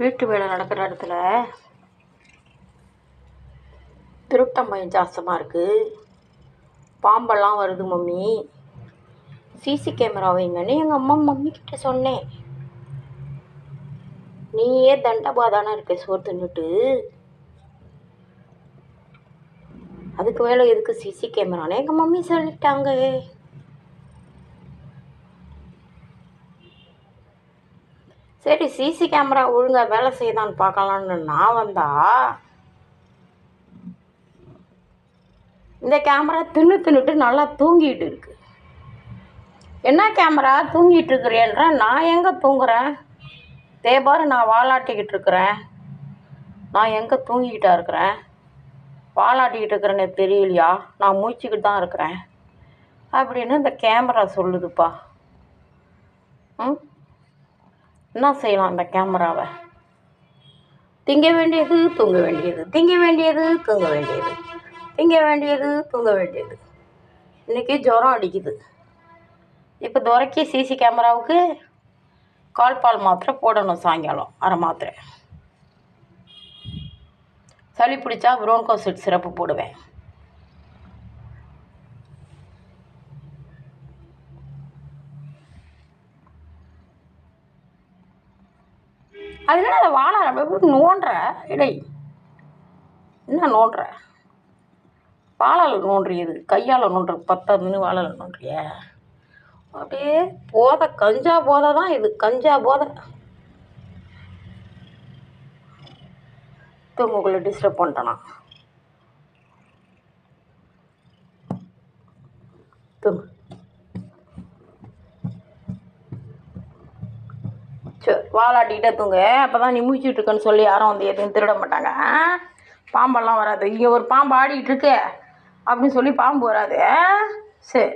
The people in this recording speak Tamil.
வீட்டு வேலை நடக்கிற இடத்துல திருட்டம் பயம் ஜாஸ்தமாக இருக்குது பாம்பெல்லாம் வருது மம்மி. சிசி கேமரா வைங்கன்னு எங்கள் அம்மா மம்மி கிட்ட சொன்னேன். நீயே தண்டபாதான இருக்க சோறு தின்னுட்டு. அதுக்கு மேலே எதுக்கு சிசி கேமரான்னு எங்கள் மம்மி சொல்லிட்டாங்க. சரி சிசி கேமரா ஒழுங்காக வேலை செய்யுதான்னு பார்க்கலான்னு நான் வந்தா இந்த கேமரா தின்னு தின்னுட்டு நல்லா தூங்கிட்டு இருக்கு. என்ன கேமரா தூங்கிட்டு இருக்கிறேன்ற நான் எங்கே தூங்குறேன்? தேபாரு நான் வாலாட்டிக்கிட்டு இருக்கிறேன். நான் எங்கே தூங்கிக்கிட்டா இருக்கிறேன்? வாலாட்டிக்கிட்டு இருக்கிறேன்னு தெரியலையா? நான் மூச்சுக்கிட்டு தான் இருக்கிறேன். அப்படின்னு இந்த கேமரா சொல்லுதுப்பா. ம்? என்ன செய்யலாம் இந்த கேமராவை? திங்க வேண்டியது தூங்க வேண்டியது. திங்க வேண்டியது தூங்க வேண்டியது. திங்க வேண்டியது தூங்க வேண்டியது. இன்றைக்கி ஜுரம் அடிக்குது. இப்போ துரைக்கி சிசி கேமராவுக்கு கால் பால் மாத்திரை போடணும் சாயங்காலம் அரை மாத்திரை. சளி பிடிச்சா ப்ரோன்கோசிட் சிறப்பு போடுவேன். அது என்ன அதை வாழை நோண்டுற? இடை என்ன நோண்டுற? வாழை நோண்டுறியது கையால் நோண்டுற பத்தாதுன்னு வாழை நோண்டுறிய. அப்படியே போதை கஞ்சா போதை தான் இது கஞ்சா போதை. தூங்குக்குள்ளே டிஸ்டர்ப் பண்ணிட்டேனா தூங்கு சரி வாலாட்டிக்கிட்டே தூங்க. அப்போ தான் நீ மூச்சிட்டு சொல்லி யாரும் வந்து எதுவும் திருட மாட்டாங்க. பாம்பெல்லாம் வராது. இங்கே ஒரு பாம்பு ஆடிக்கிட்டு இருக்கு. அப்படின்னு சொல்லி பாம்பு வராது. சரி